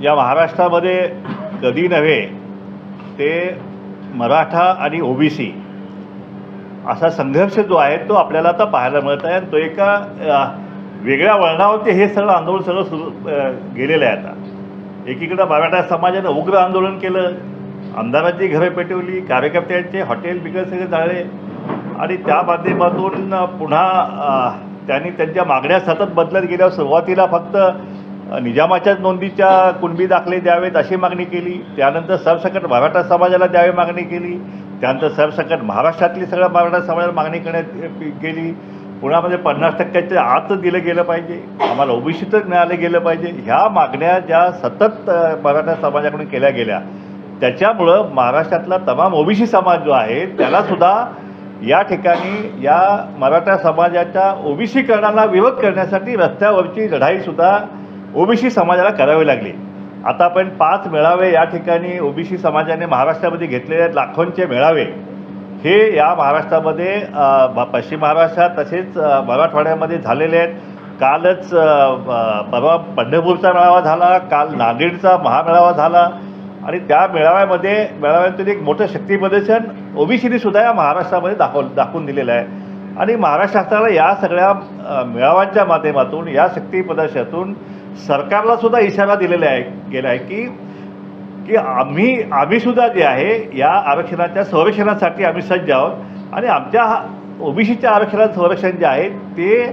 या महाराष्ट्रामध्ये कधी नव्हे ते मराठा आणि ओबीसी असा संघर्ष जो आहे तो आपल्याला आता पाहायला मिळत आहे. आणि तो एका वेगळ्या वळणावरती हे सगळं आंदोलन सगळं सुरू गेलेलं आहे आता. एकीकडं मराठा समाजानं उग्र आंदोलन केलं आमदारांची घरं पेटवली कार्यकर्त्यांचे हॉटेल बिकट सगळे जाळले आणि त्या माध्यमातून पुन्हा त्यांनी त्यांच्या मागण्या सतत बदलत गेल्यावर सुरुवातीला फक्त निजामाच्या नोंदीच्या कुणबी दाखले द्यावेत अशी मागणी केली. त्यानंतर सरसकट मराठा समाजाला द्यावी मागणी केली. त्यानंतर सरसकट महाराष्ट्रातली सगळ्या मराठा समाजाला मागणी करण्यात केली. पुण्यामध्ये पन्नास टक्क्याच्या आत दिलं गेलं पाहिजे. आम्हाला ओबीसीतच मिळालं गेलं पाहिजे. ह्या मागण्या ज्या सतत मराठा समाजाकडून केल्या गेल्या त्याच्यामुळं महाराष्ट्रातला तमाम ओबीसी समाज जो आहे त्यालासुद्धा या ठिकाणी या मराठा समाजाच्या ओबीसीकरणाला विरोध करण्यासाठी रस्त्यावरची लढाईसुद्धा ओबीसी समाजाला करावी लागली. आता आपण पाच मेळावे या ठिकाणी ओबीसी समाजाने महाराष्ट्रामध्ये घेतलेले आहेत लाखोंचे मेळावे. हे या महाराष्ट्रामध्ये पश्चिम महाराष्ट्रात तसेच मराठवाड्यामध्ये झालेले आहेत. कालच परवा पंढरपूरचा मेळावा झाला काल नांदेडचा महामेळावा झाला आणि त्या मेळाव्यामध्ये मेळाव्यातून एक मोठं शक्तीप्रदर्शन ओबीसीने सुद्धा या महाराष्ट्रामध्ये दाखव दाखवून दिलेलं आहे. आणि महाराष्ट्र शासनाला या सगळ्या मेळाव्यांच्या माध्यमातून या शक्तीप्रदर्शनातून सरकारला सुद्धा इशारा दिलेला आहे गेला आहे की की आम्ही आम्ही सुद्धा जे आहे या आरक्षणाच्या संरक्षणासाठी आम्ही सज्ज आहोत. आणि आमच्या ओबीसीच्या आरक्षणाचं संरक्षण जे आहे ते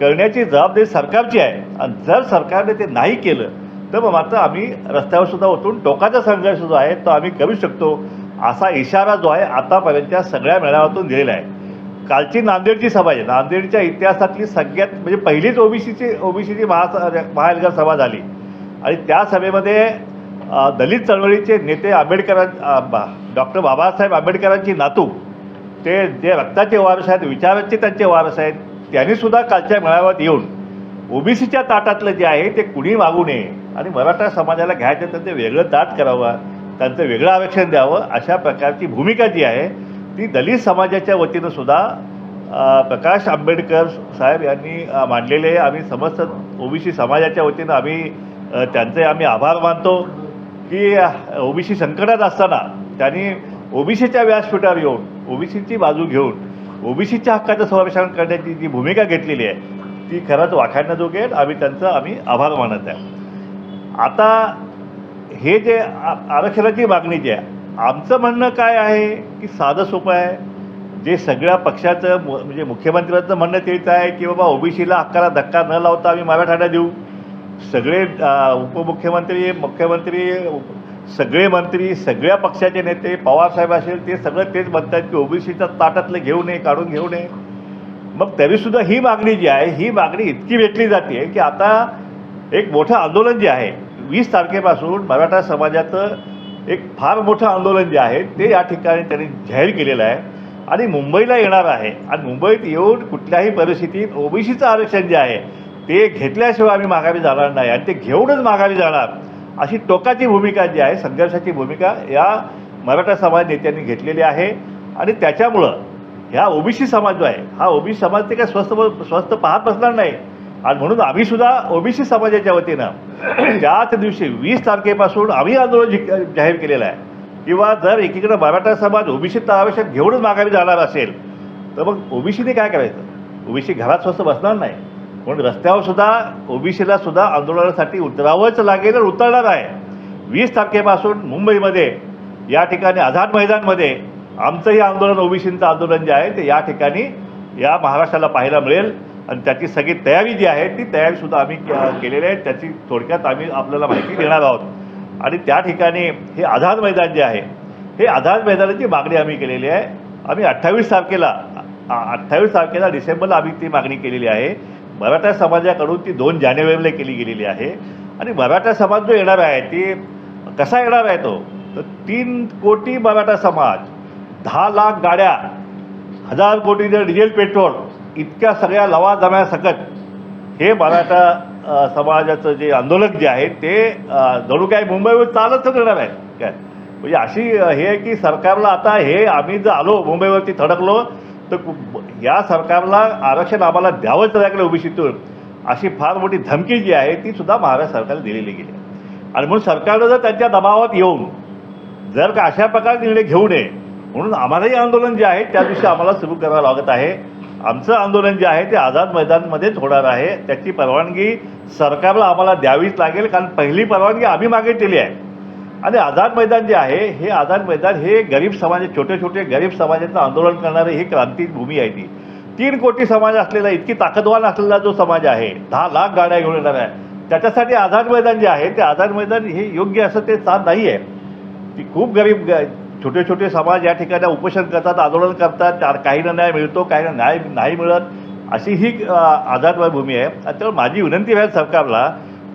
करण्याची जबाबदारी सरकारची आहे. आणि जर सरकारने ते नाही केलं तर मग मात्र आम्ही रस्त्यावर सुद्धा उतरून टोकाचा संघर्ष जो आहे तो आम्ही करू शकतो असा इशारा जो आहे आतापर्यंतच्या सगळ्या मेळाव्यातून दिलेला आहे. कालची नांदेडची सभा आहे. नांदेडच्या इतिहासातली सगळ्यात म्हणजे पहिलीच ओबीसीची ओबीसीची महा महाएल्गार सभा झाली. आणि त्या सभेमध्ये दलित चळवळीचे नेते आंबेडकरां डॉक्टर बाबासाहेब आंबेडकरांची नातू ते जे रक्ताचे वारस आहेत विचारांचे त्यांचे वारस आहेत त्यांनीसुद्धा कालच्या मेळाव्यात येऊन ओबीसीच्या ताटातलं जे आहे ते कुणी मागू नये. आणि मराठा समाजाला घ्यायचं तर ते वेगळं ताट करावं त्यांचं वेगळं आरक्षण द्यावं अशा प्रकारची भूमिका जी आहे ती दलित समाजाच्या वतीनं सुद्धा प्रकाश आंबेडकर साहेब यांनी मांडलेले आहे. आम्ही समस्त ओबीसी समाजाच्या वतीनं आम्ही त्यांचे आम्ही आभार मानतो की ओबीसी संकटात असताना त्यांनी ओबीसीच्या व्यासपीठावर येऊन ओबीसीची बाजू घेऊन ओबीसीच्या हक्काचं संरक्षण करण्याची जी भूमिका घेतलेली आहे ती खरंच वाखाणण्याजोगे आहे. आम्ही त्यांचं आम्ही आभार मानत आहे आता हे जे आ- आरक्षणाची मागणी जी आहे आमचं म्हणणं काय आहे की साधं सोपं आहे. जे सगळ्या पक्षाचं म्हणजे मुख्यमंत्र्यांचं म्हणणं तेच आहे की बाबा ओबीसीला हक्काला धक्का न लावता आम्ही मराठ्याला देऊ. सगळे उपमुख्यमंत्री मुख्यमंत्री सगळे मंत्री सगळ्या पक्षाचे नेते पवारसाहेब असेल ते सगळं तेच म्हणतात की ओबीसीच्या ताटातलं घेऊ नये काढून घेऊ नये. मग तरीसुद्धा ही मागणी जी आहे ही मागणी इतकी वेटली जाते की आता एक मोठं आंदोलन जे आहे वीस तारखेपासून मराठा समाजाचं एक फार मोठं आंदोलन जे आहे ते या ठिकाणी त्यांनी जाहीर केलेलं आहे. आणि मुंबईला येणार आहे. आणि मुंबईत येऊन कुठल्याही परिस्थितीत ओबीसीचं आरक्षण जे आहे ते घेतल्याशिवाय आम्ही माघारी जाणार नाही. आणि ते घेऊनच माघारी जाणार. अशी टोकाची भूमिका जी आहे संघर्षाची भूमिका या मराठा समाज नेत्यांनी घेतलेली आहे. आणि त्याच्यामुळं ह्या ओबीसी समाज जो आहे हा ओबीसी समाज ते काय स्वस्त स्वस्त पाहत बसणार नाही. आणि म्हणून आम्हीसुद्धा ओबीसी समाजाच्या वतीनं त्याच दिवशी वीस तारखेपासून आम्ही आंदोलन जाहीर केलेलं आहे. किंवा जर एकीकडे मराठा समाज ओबीसी आवश्यक घेऊनच माघारी जाणार असेल तर मग ओबीसीने काय करायचं? ओबीसी घरात स्वस्त बसणार नाही. म्हणून रस्त्यावर सुद्धा ओबीसीला सुद्धा आंदोलनासाठी उतरावंच लागेल तर उतरणार आहे. वीस तारखेपासून मुंबईमध्ये या ठिकाणी आझाद मैदानमध्ये आमचं हे आंदोलन ओबीसींचं आंदोलन जे आहे ते या ठिकाणी या महाराष्ट्राला पाहायला मिळेल. आणि त्याची सगळी तयारी जी आहे ती तयारीसुद्धा आम्ही के- केलेली आहे. त्याची थोडक्यात आम्ही आपल्याला माहिती देणार आहोत. आणि त्या ठिकाणी हे आझाद मैदान जे आहे हे आधार मैदानाची मागणी आम्ही केलेली आहे. आम्ही अठ्ठावीस तारखेला अठ्ठावीस तारखेला डिसेंबरला आम्ही ती मागणी केलेली आहे. मराठा समाजाकडून ती दोन जानेवारीला केली गेलेली आहे. आणि मराठा समाज जो येणार आहे ती कसा येणार आहे तो? तर तीन कोटी मराठा समाज दहा लाख गाड्या हजार कोटीचं डिझेल पेट्रोल इतक्या सगळ्या लवा सकट हे मराठा समाजाचं जे आंदोलक जे आहे ते जणू काय मुंबईवर चालत करणार आहेत. काय? म्हणजे अशी हे आहे की सरकारला आता हे आम्ही जर आलो मुंबईवरती थडकलो तर या सरकारला आरक्षण आम्हाला द्यावंच लागलं ओबीसीतून अशी फार मोठी धमकी जी आहे ती सुद्धा महाराष्ट्र सरकारला दिलेली गेली. आहे आणि म्हणून सरकारनं जर त्यांच्या दबावात येऊन जर का अशा प्रकारे निर्णय घेऊ नये म्हणून आम्हालाही आंदोलन जे आहे त्या दिवशी आम्हाला सुरू करावं लागत आहे. आमचं आंदोलन जे आहे ते आझाद मैदानमध्येच होणार आहे. त्याची परवानगी सरकारला आम्हाला द्यावीच लागेल कारण पहिली परवानगी आम्ही मागितलेली आहे. आणि आझाद मैदान जे आहे हे आझाद मैदान हे गरीब समाज छोटे छोटे गरीब समाजाचं आंदोलन करणारी ही क्रांती भूमी आहे ती. तीन कोटी समाज असलेला इतकी ताकदवान असलेला जो समाज आहे दहा लाख गाड्या घेऊन येणार आहे. त्याच्यासाठी आझाद मैदान जे आहे ते आझाद मैदान हे योग्य असं ते स्थान नाही आहे. की खूप गरीब ग- छोटे छोटे समाज या ठिकाणी उपोषण करतात आंदोलन करतात त्या काहींना न्याय मिळतो काहींना न्याय नाही मिळत अशी ही अ, भूमी आहे. त्यामुळे माझी विनंती आहे सरकारला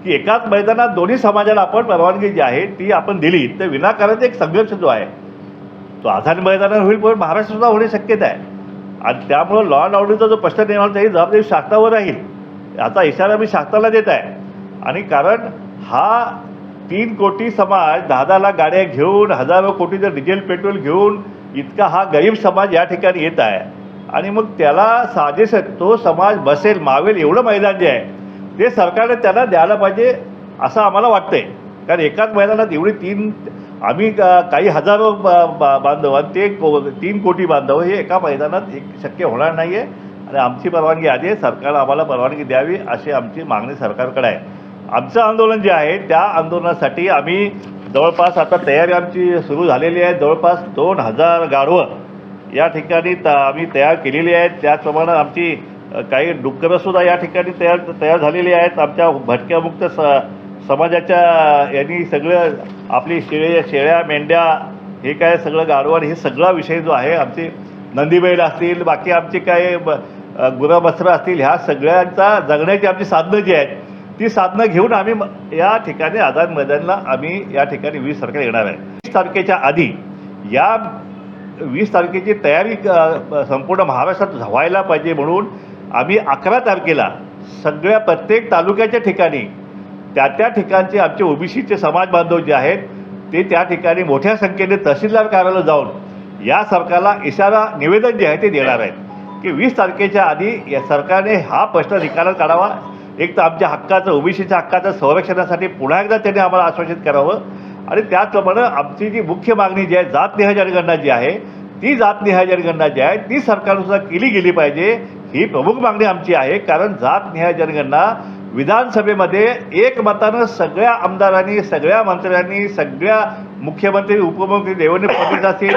की एकाच मैदानात दोन्ही समाजाला आपण परवानगी जी आहे ती आपण दिली तर विनाकारण एक संघर्ष जो आहे तो आझाद मैदानावर होईल पण महाराष्ट्रसुद्धा होणे शक्यता आहे. आणि त्यामुळं लॉ अँड ऑर्डरचा जो प्रश्न निर्माण त्याची जबाबदारी शासनावर राहील. याचा इशारा मी शासनाला देत आहे. आणि कारण हा तीन कोटी समाज दहा दहा लाख गाड्या घेऊन हजारो कोटीचं डिझेल पेट्रोल घेऊन इतका हा गरीब समाज या ठिकाणी येत आहे. आणि मग त्याला साजेस तो समाज बसेल मावेल एवढं मैदान जे आहे ते सरकारने त्याला द्यायला पाहिजे असं आम्हाला वाटतंय. कारण एकाच मैदानात एवढी तीन आम्ही काही हजारो बांधव आणि ते को तीन कोटी बांधव हे एका मैदानात एक शक्य होणार नाही आहे आणि आमची परवानगी आधी आहे सरकारला आम्हाला परवानगी द्यावी अशी आमची मागणी सरकारकडे आहे. आमचं आंदोलन जे आहे त्या आंदोलनासाठी आम्ही जवळपास आता तयारी आमची सुरू झालेली आहे. जवळपास दोन हजार गाढवं या ठिकाणी त आम्ही तयार केलेली आहेत. त्याचप्रमाणे आमची काही डुक्करंसुद्धा या ठिकाणी तयार तयार झालेली आहेत. आमच्या भटक्यामुक्त स समाजाच्या यांनी सगळं आपली शेळे शेळ्या मेंढ्या हे काय सगळं गाढवण हे सगळा विषय जो आहे आमचे नंदीबैल असतील बाकी आमचे काय ब- असतील ह्या सगळ्यांचा जगण्याची आमची साधनं जी आहेत ती साधनं घेऊन आम्ही म- या ठिकाणी आझाद मैदानला आम्ही या ठिकाणी वीस तारखेला येणार आहे. वीस तारखेच्या आधी या वीस तारखेची तयारी संपूर्ण महाराष्ट्रात व्हायला पाहिजे म्हणून आम्ही अकरा तारखेला सगळ्या प्रत्येक तालुक्याच्या ठिकाणी त्या त्या ठिकाणचे आमचे ओबीसीचे समाज बांधव जे आहेत ते त्या ठिकाणी मोठ्या संख्येने तहसीलदार कार्यालयाला जाऊन या सरकारला इशारा निवेदन जे आहे ते देणार आहेत. की वीस तारखेच्या आधी या सरकारने हा प्रश्न निकालात काढावा. एक तर आमच्या हक्काचं ओबीसीच्या हक्काचं संरक्षणासाठी पुन्हा एकदा त्यांनी आम्हाला आश्वासित करावं. आणि त्याचप्रमाणे आमची जी मुख्य मागणी जी आहे जातनिहाय जनगणना जी आहे ती जातनिहाय जनगणना जी आहे ती सरकारनुसार केली गेली पाहिजे. ही प्रमुख मागणी आमची आहे कारण जातनिहाय जनगणना विधानसभेमध्ये एकमतानं सगळ्या आमदारांनी सगळ्या मंत्र्यांनी सगळ्या मुख्यमंत्री उपमुख्यमंत्री देवेंद्र फडणवीस असतील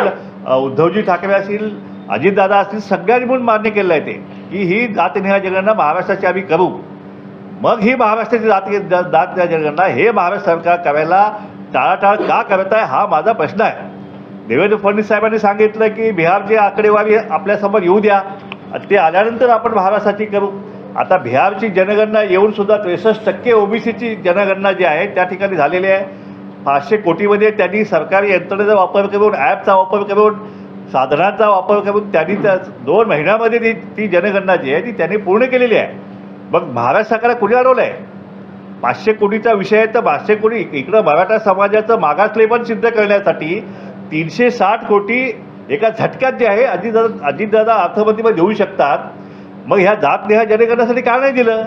उद्धवजी ठाकरे असतील अजितदादा असतील सगळ्यांनी म्हणून मान्य केलं आहे ते की ही जातनिहाय जनगणना महाराष्ट्राची आम्ही करू. मग ही महाराष्ट्राची जात जात जनगणना. हे महाराष्ट्र सरकार करायला टाळाटाळ का करत आहे हा माझा प्रश्न आहे. देवेंद्र फडणवीस साहेबांनी सांगितलं की बिहारची आकडेवारी आपल्यासमोर येऊ द्या. ते आल्यानंतर आपण महाराष्ट्राची करू. आता बिहारची जनगणना येऊन सुद्धा त्रेसष्ट टक्के ओबीसीची जनगणना जी आहे त्या ठिकाणी झालेली आहे. पाचशे कोटीमध्ये त्यांनी सरकारी यंत्रणेचा वापर करून ॲपचा वापर करून साधनांचा वापर करून त्यांनी त्या दोन महिन्यामध्ये ती ती जनगणना जी आहे ती त्यांनी पूर्ण केलेली आहे. मग महाराज सरकारला कुणी अडवलंय? आहे पाचशे कोटीचा विषय आहे तर पाचशे कोटी इकडं मराठा समाजाचं मागासलेपण सिद्ध करण्यासाठी तीनशे साठ कोटी एका झटक्यात जे आहे अजितदादा अजितदादा अर्थमंत्रीमध्ये देऊ शकतात. मग ह्या जातनिहाय जनगणनेसाठी का नाही दिलं?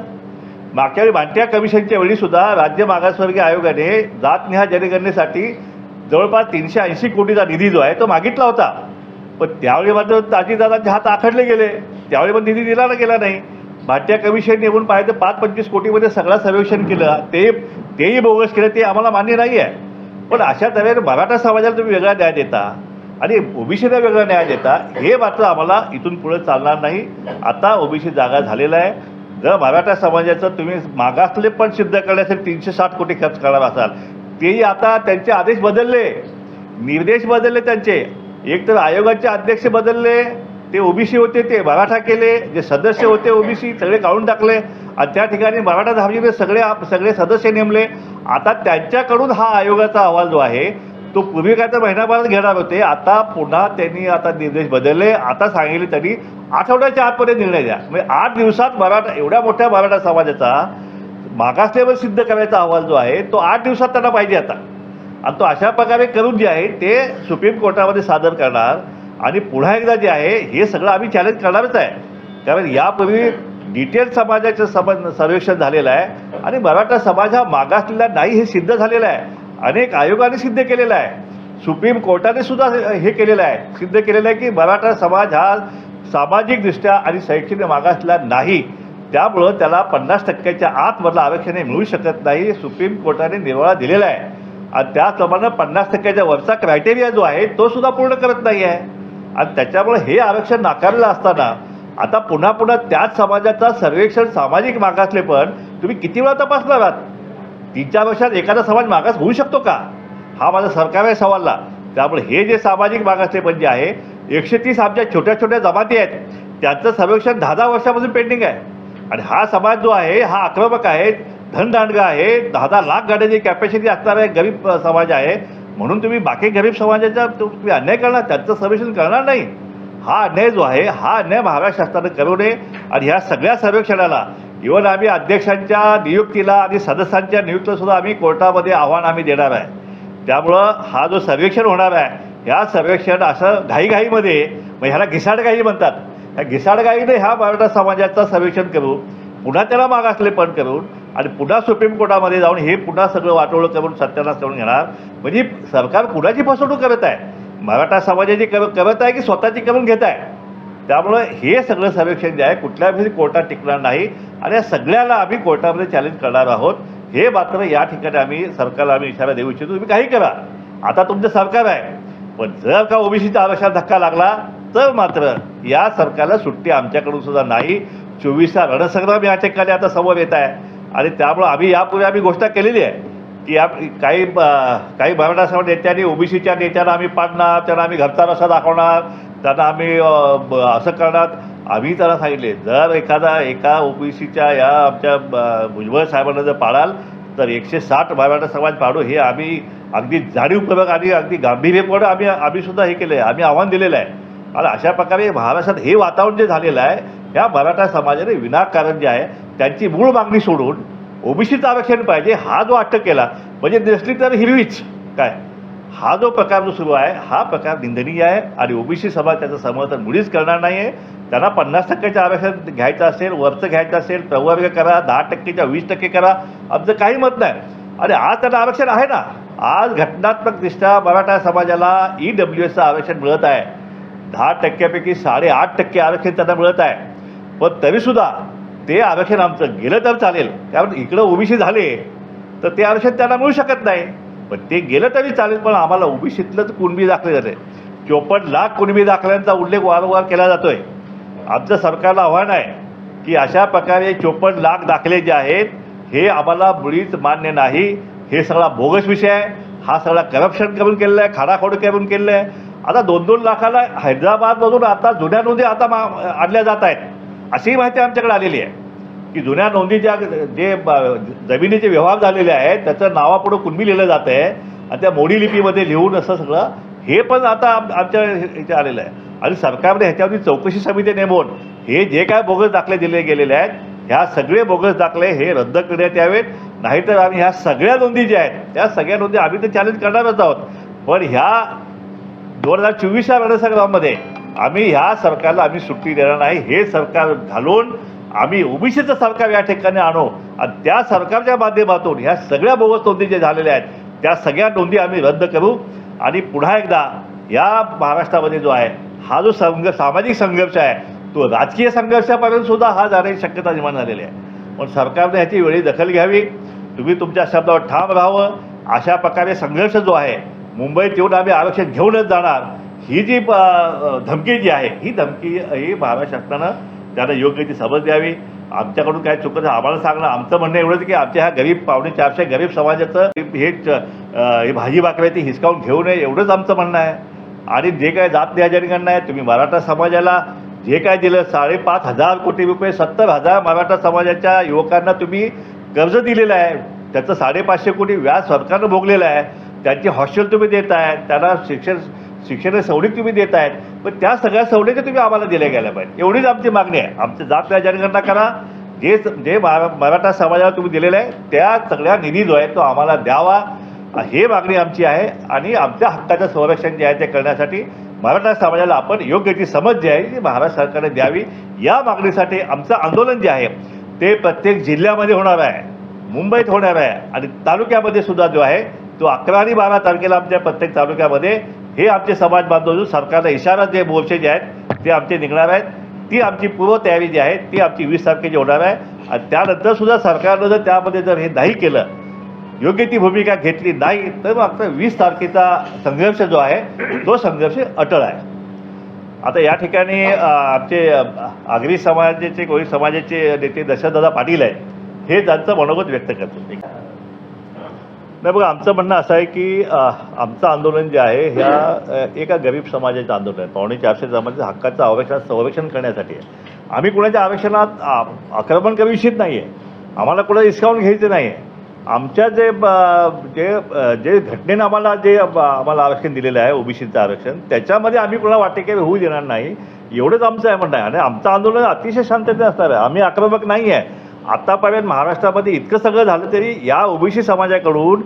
मागच्या वेळी मांट्या कमिशनच्या वेळी सुद्धा राज्य मागासवर्गीय आयोगाने जात नेहा जनगणनेसाठी जवळपास तीनशे ऐंशी कोटीचा निधी जो आहे तो मागितला होता. पण त्यावेळी मात्र अजितदादांचे हात आखडले गेले. त्यावेळी पण निधी दिला ना गेला नाही. भारतीय कमिशन येऊन पाहिजे तर पाच पंचवीस कोटीमध्ये सगळं सर्वेक्षण केलं ते तेही बोगस केलं ते आम्हाला मान्य नाही आहे. पण अशा तऱ्हेने मराठा समाजाला तुम्ही वेगळा न्याय देता आणि ओबीसीला वेगळा न्याय देता हे मात्र आम्हाला इथून पुढे चालणार नाही. आता ओबीसी जागा झालेला आहे. जर मराठा समाजाचं तुम्ही मागासले पण सिद्ध करण्यासाठी तीनशे साठ कोटी खर्च करणार असाल तेही आता त्यांचे आदेश बदलले. निर्देश बदलले त्यांचे. एक तर आयोगाचे अध्यक्ष बदलले. ते ओबीसी होते ते मराठा केले जे सदस्य होते ओबीसी सगळे काढून टाकले. आणि त्या ठिकाणी मराठा धावजीने सगळे सगळे सदस्य नेमले. आता त्यांच्याकडून हा आयोगाचा अहवाल जो आहे तो पूर्वी काय तर महिनाभरात घेणार होते. आता पुन्हा त्यांनी आता निर्देश बदलले. आता सांगितले त्यांनी आठवड्याच्या आतमध्ये निर्णय द्या. म्हणजे आठ दिवसात मराठा एवढ्या मोठ्या मराठा समाजाचा मागासलेवर सिद्ध करायचा अहवाल जो आहे तो आठ दिवसात त्यांना पाहिजे आता. आणि तो अशा प्रकारे करून जे आहे ते सुप्रीम कोर्टामध्ये सादर करणार. आणि पुन्हा एकदा जे आहे हे सगळं आम्ही चॅलेंज करणारच आहे. कारण यापूर्वी डिटेल समाजाचं सम सर्वेक्षण झालेलं आहे आणि मराठा समाज हा मागासलेला नाही हे सिद्ध झालेलं आहे. अनेक आयोगाने सिद्ध केलेलं आहे. सुप्रीम कोर्टाने सुद्धा हे केलेलं आहे. सिद्ध केलेलं आहे की मराठा समाज हा सामाजिकदृष्ट्या आणि शैक्षणिक मागासला नाही. त्यामुळं त्याला पन्नास टक्क्याच्या आतमधलं आरक्षण हे मिळू शकत नाही सुप्रीम कोर्टाने निर्वाळा दिलेला आहे. आणि त्याचप्रमाणे पन्नास टक्क्याच्या वरचा क्रायटेरिया जो आहे तो सुद्धा पूर्ण करत नाही आहे. आणि त्याच्यामुळे हे आरक्षण नाकारलेलं असताना आता पुन्हा पुन्हा त्याच समाजाचा सर्वेक्षण सामाजिक मागासले पण तुम्ही किती वेळा तपासणार आहात? तीन चार वर्षात एखादा समाज मागास होऊ शकतो का? हा माझा सरकारने सवालला त्यामुळे हे जे सामाजिक मागासलेपण जे आहे एकशे तीस आमच्या छोट्या छोट्या जमाती आहेत. त्यांचं सर्वेक्षण दहा दहा वर्षापासून पेंडिंग आहे. आणि हा समाज जो आहे हा आक्रमक आहे धनदांडगा आहे. दहा दहा लाख गाड्याची कॅपॅसिटी असणारा एक गरीब समाज आहे. म्हणून तुम्ही बाकी गरीब समाजाचा तुम्ही अन्याय करणार त्यांचं सर्वेक्षण करणार नाही. हा अन्याय जो आहे हा अन्याय महाराष्ट्र शासनानं करू नये आणि ह्या सगळ्या सर्वेक्षणाला इव्हन आम्ही अध्यक्षांच्या नियुक्तीला आणि सदस्यांच्या नियुक्तीला सुद्धा आम्ही कोर्टामध्ये आव्हान आम्ही देणार आहे. त्यामुळं हा जो सर्वेक्षण होणार आहे ह्या सर्वेक्षण असं घाईघाईमध्ये मग ह्याला घिसाडघाई म्हणतात. ह्या घिसाडघाईने ह्या मराठा समाजाचं सर्वेक्षण करून पुन्हा त्याला मागासलेपण करून आणि पुन्हा सुप्रीम कोर्टामध्ये जाऊन हे पुन्हा सगळं वाटोळं करून सत्यानाश करून घेणार. म्हणजे सरकार कुणाची फसवणूक करत आहे? मराठा समाजाची कर करत आहे की स्वतःची करून घेत आहे? त्यामुळं हे सगळं सर्वेक्षण जे आहे कुठल्याही कोर्टात टिकणार नाही. आणि या सगळ्याला आम्ही कोर्टामध्ये चॅलेंज करणार आहोत. हे मात्र या ठिकाणी आम्ही सरकारला आम्ही इशारा देऊ इच्छितो. तुम्ही काही करा. आता तुमचं सरकार आहे. पण जर का ओबीसीच्या आरक्षणाला धक्का लागला तर मात्र या सरकारला सुट्टी आमच्याकडून सुद्धा नाही. चोवीसचा रणसंग्राम या ठिकाणी आता समोर येत आहे. आणि त्यामुळं आम्ही यापूर्वी आम्ही घोषणा केलेली आहे की या काही काही मराठा समाज नेत्यांनी ओबीसीच्या नेत्यांना आम्ही पाडणार त्यांना आम्ही घरचा रसा दाखवणार त्यांना आम्ही ब- असं करणार. आम्ही त्यांना सांगितले जर एखादा एका ओबीसीच्या या आमच्या ब- भुजबळ साहेबांना जर पाडाल तर एकशे साठ मराठा समाज पाडू हे आम्ही अगदी जाणीवपूर्वक आणि अगदी गांभीर्यपूर्ण आम्ही आम्हीसुद्धा हे केलं आहे आम्ही आव्हान दिलेलं आहे. आणि अशा प्रकारे महाराष्ट्रात हे वातावरण जे झालेलं आहे ह्या मराठा समाजाने विनाकारण जे आहे त्यांची मूळ मागणी सोडून ओबीसीचं आरक्षण पाहिजे हा जो अटक केला म्हणजे नसली तर हिरवीच. काय? हा जो प्रकार जो सुरू आहे हा प्रकार निंदनीय आहे आणि ओबीसी समाज त्याचं समर्थन मुळीच करणार नाही आहे त्यांना पन्नास टक्क्याचं आरक्षण घ्यायचं असेल वरचं घ्यायचं असेल प्रवर्ग करा दहा टक्केच्या वीस टक्के करा आमचं काही मत नाही. आणि आज त्यांना आरक्षण आहे ना? आज घटनात्मकदृष्ट्या मराठा समाजाला ई डब्ल्यू एसचं आरक्षण मिळत आहे. दहा टक्क्यापैकी साडेआठ टक्के आरक्षण त्यांना मिळत आहे. पण तरीसुद्धा ते आरक्षण आमचं गेलं तर चालेल. कारण इकडं ओबीसी झाले तर ते आरक्षण त्यांना मिळू शकत नाही. पण ते गेलं तरी चालेल पण आम्हाला ओबीसीतलंच कुणबी दाखले जाते चोपन्न लाख कुणबी दाखल्यांचा उल्लेख वारंवार केला जातोय. आमचं सरकारला आव्हान आहे की अशा प्रकारे चोपन्न लाख दाखले जे आहेत हे आम्हाला मुळीच मान्य नाही. हे सगळा बोगस विषय आहे. हा सगळा करप्शन करून केलेला आहे खाडाखोड करून केलेला आहे. आता दोन दोन लाखाला हैदराबादमधून आता जुन्या नोंदी आता मा आणल्या जात आहेत. अशी माहिती आमच्याकडे आलेली आहे. की जुन्या नोंदी ज्या जे जमिनीचे व्यवहार झालेले आहेत त्याचं नावापुढं कुणबी लिहिलं जातं आहे. आणि त्या मोडी लिपीमध्ये लिहून असं सगळं हे पण आता आम आमच्या ह्याच्या आलेलं आहे. आणि सरकारने ह्याच्यावरती चौकशी समिती नेमून. हे जे काय बोगस दाखले दिले गेलेले आहेत ह्या सगळे बोगस दाखले हे रद्द करण्यात यावेत. नाहीतर आम्ही ह्या सगळ्या नोंदी ज्या आहेत त्या सगळ्या नोंदी आम्ही तर चॅलेंज करणारच आहोत. पण ह्या दोन हजार चोवीसच्या रणसंग्रामामध्ये आम्ही ह्या सरकारला आम्ही सुट्टी देणार नाही. हे सरकार घालून आम्ही ओबीसीचं सरकार या ठिकाणी आणू आणि त्या सरकारच्या माध्यमातून ह्या सगळ्या बोगस नोंदी जे झालेल्या आहेत त्या सगळ्या नोंदी आम्ही रद्द करू. आणि पुन्हा एकदा या महाराष्ट्रामध्ये जो आहे हा जो संघ सामाजिक संघर्ष आहे तो राजकीय संघर्षापर्यंत सुद्धा हा जाण्याची शक्यता निर्माण झालेली आहे. पण सरकारने ह्याची वेळी दखल घ्यावी. तुम्ही तुमच्या शब्दावर ठाम राहावं. अशा प्रकारे संघर्ष जो आहे मुंबईत येऊन आम्ही आरक्षण घेऊनच जाणार ही जी धमकी जी आहे ही धमकी ही महाराष्ट्र शासनानं त्यांना योग्य ती समज द्यावी. आमच्याकडून काय चुकत आम्हाला सांगणं आमचं म्हणणं एवढंच की आमच्या ह्या गरीब पावणे चारशे गरीब समाजाचं हे च- भाजी भाकरी ती हिसकावून घेऊ नये एवढंच आमचं म्हणणं आहे. आणि जे काय जात जनगणना आहे तुम्ही मराठा समाजाला जे काय दिलं साडेपाच हजार कोटी रुपये सत्तर हजार मराठा समाजाच्या युवकांना तुम्ही कर्ज दिलेलं आहे. त्याचं साडेपाचशे कोटी व्याज सरकारनं भोगलेलं आहे. त्यांची हॉस्टेल तुम्ही देत आहात त्यांना शिक्षण शिक्षण सवलत तुम्ही देत आहेत पण त्या सगळ्या सवलती तुम्ही आम्हाला दिल्या गेल्या पाहिजे एवढीच आमची मागणी आहे. आमचं जात व्याज जनगणना करा. जे जे मराठा समाजाला तुम्ही दिलेलं आहे त्या सगळ्या निधी जो आहे तो आम्हाला द्यावा. हे मागणी आमची आहे आणि आमच्या हक्काचं संरक्षण जे आहे ते करण्यासाठी मराठा समाजाला आपण योग्य ती समज जी आहे ती महाराष्ट्र सरकारने द्यावी. या मागणीसाठी आमचं आंदोलन जे आहे ते प्रत्येक जिल्ह्यामध्ये होणार आहे. मुंबईत होणार आहे आणि तालुक्यामध्ये सुद्धा जो आहे तो अकरा आणि बारा तारखेला आमच्या प्रत्येक तालुक्यामध्ये हे आमचे समाज बांधव सरकारला इशारा जे मोर्चे जे आहेत ते आमचे निघणार आहेत. ती आमची पूर्वतयारी जी आहे ती आमची वीस तारखेची होणार आहे. आणि त्यानंतर सुद्धा सरकारनं जर त्यामध्ये जर हे नाही केलं योग्य ती भूमिका घेतली नाही तर मागचा वीस तारखेचा संघर्ष जो आहे तो संघर्ष अटळ आहे. आता या ठिकाणी आमचे आगरी समाजाचे कोळी समाजाचे नेते दशरथदादा पाटील आहेत हे त्यांचं मनोगत व्यक्त करतो नाही बघा आमचं म्हणणं असं आहे की आमचं आंदोलन जे आहे ह्या एका गरीब समाजाचं आंदोलन आहे. पावणे चारशे समाजाच्या हक्काचं आरक्षण संरक्षण करण्यासाठी आहे. आम्ही कुणाच्या आरक्षणात आ, आक्रमण करू इच्छित नाही आहे आम्हाला कुणाला हिसकावून घ्यायचं नाही आहे आमच्या जे ब- जे जे घटनेनं आम्हाला जे आम्हाला आरक्षण दिलेलं आहे ओबीसीचं आरक्षण त्याच्यामध्ये आम्ही कुणाला की होऊ देणार नाही. एवढंच आमचं आहे म्हणणं आहे. आणि आमचं आंदोलन अतिशय शांततेत असणार आहे. आम्ही आक्रमक नाही आहे आत्तापर्यंत महाराष्ट्रामध्ये इतकं सगळं झालं तरी या ओबीसी समाजाकडून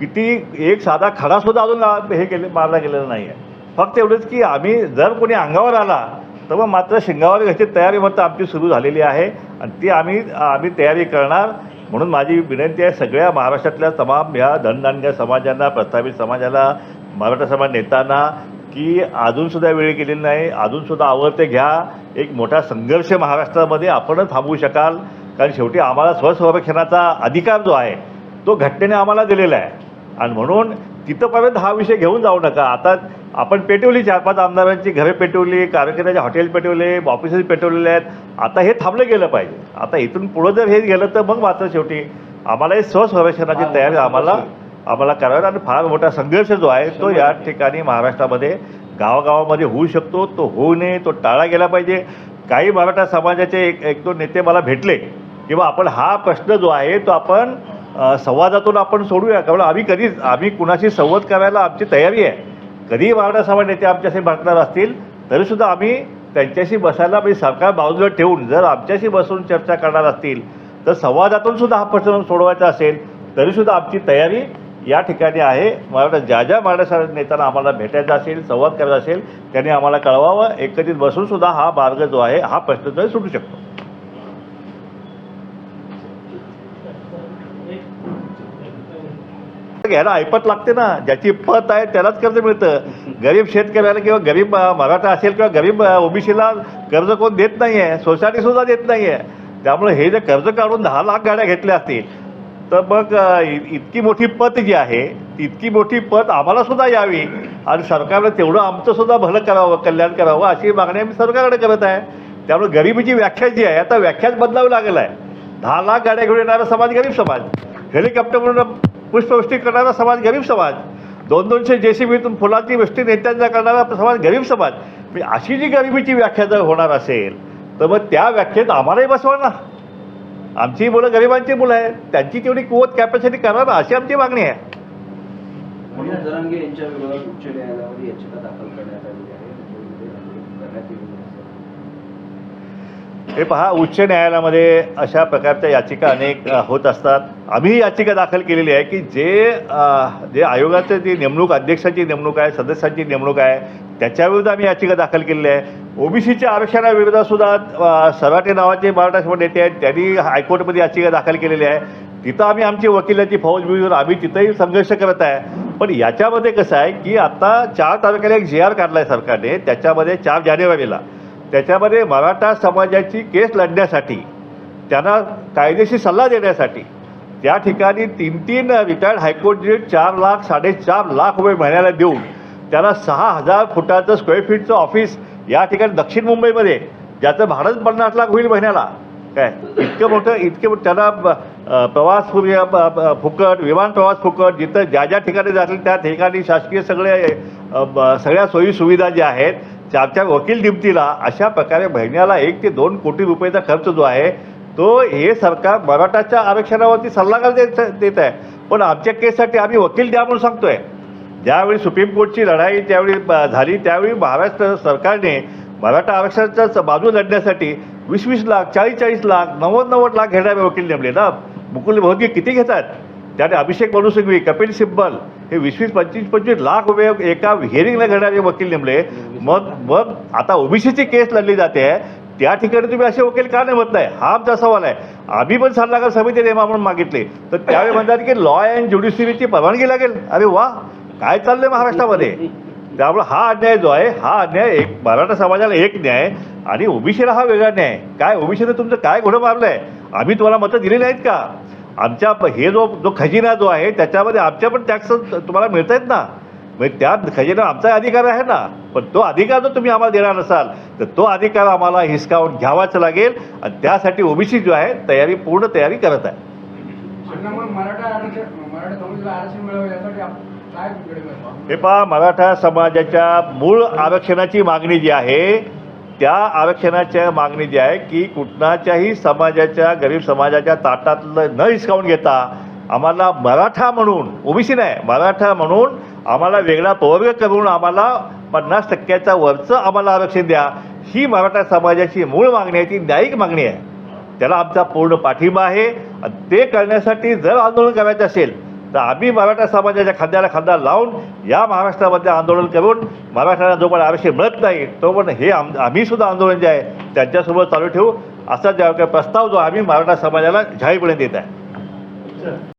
किती एक साधा खडासुद्धा अजून हे केले मारला गेलेला नाही आहे. फक्त एवढंच की आम्ही जर कोणी अंगावर आला तर मग मात्र शिंगावर घ्यायची तयारी मात्र आमची सुरू झालेली आहे आणि ती आम्ही आम्ही तयारी करणार. म्हणून माझी विनंती आहे सगळ्या महाराष्ट्रातल्या तमाम ह्या धनधान्य समाजांना प्रस्थापित समाजाला मराठा समाज नेताना की अजूनसुद्धा वेळ केलेली नाही. अजूनसुद्धा आवडते घ्या. एक मोठा संघर्ष महाराष्ट्रामध्ये आपणच थांबवू शकाल. कारण शेवटी आम्हाला स्वसंरक्षणाचा अधिकार जो आहे तो घटनेने आम्हाला दिलेला आहे. आणि म्हणून तिथंपर्यंत हा विषय घेऊन जाऊ नका. आता आपण पेटवली चार पाच आमदारांची घरे पेटवली कार्यकर्त्याचे हॉटेल पेटवले ऑफिसेस पेटवलेले आहेत. आता हे थांबलं गेलं पाहिजे. आता इथून पुढं जर हे गेलं तर मग मात्र शेवटी आम्हाला हे स्वसंरक्षणाची तयारी आम्हाला आम्हाला करावी आणि फार मोठा संघर्ष जो आहे तो या ठिकाणी महाराष्ट्रामध्ये गावागावामध्ये होऊ शकतो. तो होऊ नये तो टाळला गेला पाहिजे. काही मराठा समाजाचे एक एक दोन नेते मला भेटले किंवा आपण हा प्रश्न जो आहे तो आपण संवादातून आपण सोडूया. कारण आम्ही कधीच आम्ही कुणाशी संवाद करायला आमची तयारी आहे. कधीही मराठा समाज नेते आमच्याशी भागणार असतील तरीसुद्धा आम्ही त्यांच्याशी बसायला म्हणजे सरकार बाजूला ठेवून जर आमच्याशी बसून चर्चा करणार असतील तर संवादातून सुद्धा हा प्रश्न सोडवायचा असेल तरीसुद्धा आमची तयारी या ठिकाणी आहे. मराठा ज्या ज्या मराठा नेत्यांना आम्हाला भेटायचं असेल संवाद करायचा असेल त्यांनी आम्हाला कळवावं. एकत्रित बसून सुद्धा हा मार्ग जो आहे हा प्रश्न जो सुटू शकतो. घ्यायला ऐपत लागते ना. ज्याची पत आहे त्यालाच कर्ज मिळतं. गरीब शेतकऱ्याला किंवा गरीब मराठा असेल किंवा गरीब ओबीसीला कर्ज कोण देत नाही आहे सोसायटी सुद्धा देत नाही आहे त्यामुळे हे जे कर्ज काढून दहा लाख गाड्या घेतल्या असतील तर मग इतकी मोठी पत जी आहे इतकी मोठी पत आम्हाला सुद्धा यावी. आणि सरकारनं तेवढं आमचं सुद्धा भलं करावं कल्याण करावं अशी मागणी आम्ही सरकारकडे करत आहे. त्यामुळे गरिबीची व्याख्या जी आहे आता व्याख्याच बदलावी लागेल आहे. दहा लाख गाड्या घेऊन येणारा समाज गरीब समाज. हेलिकॉप्टर म्हणून पुष्पवृष्टी करणारा समाज गरीब समाज. दोन दोनशे जे सी बीतून फुलाची वृष्टी नेत्यांचा करणारा समाज गरीब समाज. म्हणजे अशी जी गरिबीची व्याख्या जर होणार असेल तर मग त्या व्याख्येत आम्हालाही बसवा ना. आमची मुलं गरिबांची मुलं आहेत. त्यांची तेवढी कुवत कॅपॅसिटी करा ना अशी आमची मागणी आहे. हे पहा उच्च न्यायालयामध्ये अशा प्रकारच्या याचिका अनेक होत असतात. आम्ही याचिका दाखल केलेली आहे की जे जे आयोगाचं जी नेमणूक अध्यक्षाची नेमणूक आहे सदस्यांची नेमणूक आहे त्याच्याविरुद्ध आम्ही याचिका दाखल केलेली आहे. ओबीसीच्या आरक्षणाविरोधात सुद्धा सराटे नावाचे मराठा नेते आहेत त्यांनी हायकोर्टमध्ये याचिका दाखल केलेली आहे. तिथं आम्ही आमची वकिलाची फौज मिळून आम्ही तिथंही संघर्ष करत आहे. पण याच्यामध्ये कसं आहे की आता चार तारखेला एक जे आर काढला आहे सरकारने त्याच्यामध्ये चार जानेवारीला. त्याच्यामध्ये मराठा समाजाची केस लढण्यासाठी त्यांना कायदेशीर सल्ला देण्यासाठी त्या ठिकाणी तीन तीन रिटायर्ड हायकोर्ट जज चार लाख साडेचार लाख रुपये महिन्याला देऊन त्याला सहा हजार फुटाचं स्क्वेअर फीटचं ऑफिस या ठिकाणी दक्षिण मुंबईमध्ये ज्याचं भाडंच पन्नास लाख होईल महिन्याला. काय? इतकं मोठं इतके त्याला त्यांना प्रवास फुकट विमान प्रवास फुकट जिथं ज्या ज्या ठिकाणी जातील त्या ठिकाणी शासकीय सगळे ब- सगळ्या सोयी सुविधा ज्या आहेत चार चार वकील निमतीला अशा प्रकारे महिन्याला एक ते दोन कोटी रुपयाचा खर्च जो आहे तो हे सरकार मराठाच्या आरक्षणावरती सल्लागार देत देत आहे. पण आमच्या केससाठी आम्ही वकील द्या म्हणून सांगतोय. ज्यावेळी सुप्रीम कोर्टची लढाई त्यावेळी झाली त्यावेळी महाराष्ट्र सरकारने मराठा आरक्षणाच्या बाजू लढण्यासाठी वीस वीस लाख चाळीस चाळीस लाख नव्वद नव्वद लाख घेणारे वकील नेमले ना? मुकुल भोगी किती घेतात? त्याने अभिषेक मनुसिंघवी कपिल सिब्बल हे वीस वीस पंचवीस पंचवीस लाख रुपये एका हिअरिंगला घेणारे वकील नेमले. मग मग आता ओबीसीची केस लढली जाते. त्या ठिकाणी तुम्ही असे वकील का नेमत नाही? हा आमचा सवाल आहे. आम्ही पण सल्लागार समिती नेमा म्हणून मागितले. तर त्यावेळी म्हणतात की लॉ अँड ज्युडिशरीची परवानगी लागेल. अरे वा! काय चाललंय महाराष्ट्रामध्ये? त्यामुळे हा अन्याय जो आहे हा अन्याय एक मराठा समाजाला एक न्याय आणि ओबीसीला हा वेगळा न्याय. काय ओबीसीने तुमचं काय घोडं मारलंय? आम्ही तुम्हाला मतं दिली नाहीत का? आमच्या हे जो जो खजिना जो आहे त्याच्यामध्ये आमच्या पण टॅक्स तुम्हाला मिळत आहेत ना? म्हणजे त्या खजिना आमचा अधिकार आहे ना? पण तो अधिकार जर तुम्ही आम्हाला देणार नसाल तर तो अधिकार आम्हाला हिसकावून घ्यावाच लागेल आणि त्यासाठी ओबीसी जो आहे तयारी पूर्ण तयारी करत आहे. मराठा हे पहा मराठा समाजाच्या मूळ आरक्षणाची मागणी जी आहे त्या आरक्षणाच्या मागणी जी आहे की कुठनाच्याही समाजाच्या गरीब समाजाच्या ताटातलं न हिसकावून घेता आम्हाला मराठा म्हणून ओबीसी नाही मराठा म्हणून आम्हाला वेगळा प्रवर्ग करून आम्हाला पन्नास टक्क्याचा वरचं आम्हाला आरक्षण द्या ही मराठा समाजाची मूळ मागणी आहे ती न्यायिक मागणी आहे. त्याला आमचा पूर्ण पाठिंबा आहे. ते करण्यासाठी जर आंदोलन करायचं असेल तर आम्ही मराठा समाजाच्या खांद्याला खांदा लावून या महाराष्ट्रामध्ये आंदोलन करून मराठ्यांना जोपर्यंत आरक्षण मिळत नाही तोपर्यंत हे आम आम्ही सुद्धा आंदोलन जे आहे त्यांच्यासोबत चालू ठेवू. असा ज्या प्रस्ताव जो आम्ही मराठा समाजाला जाहीरपणे देत आहे.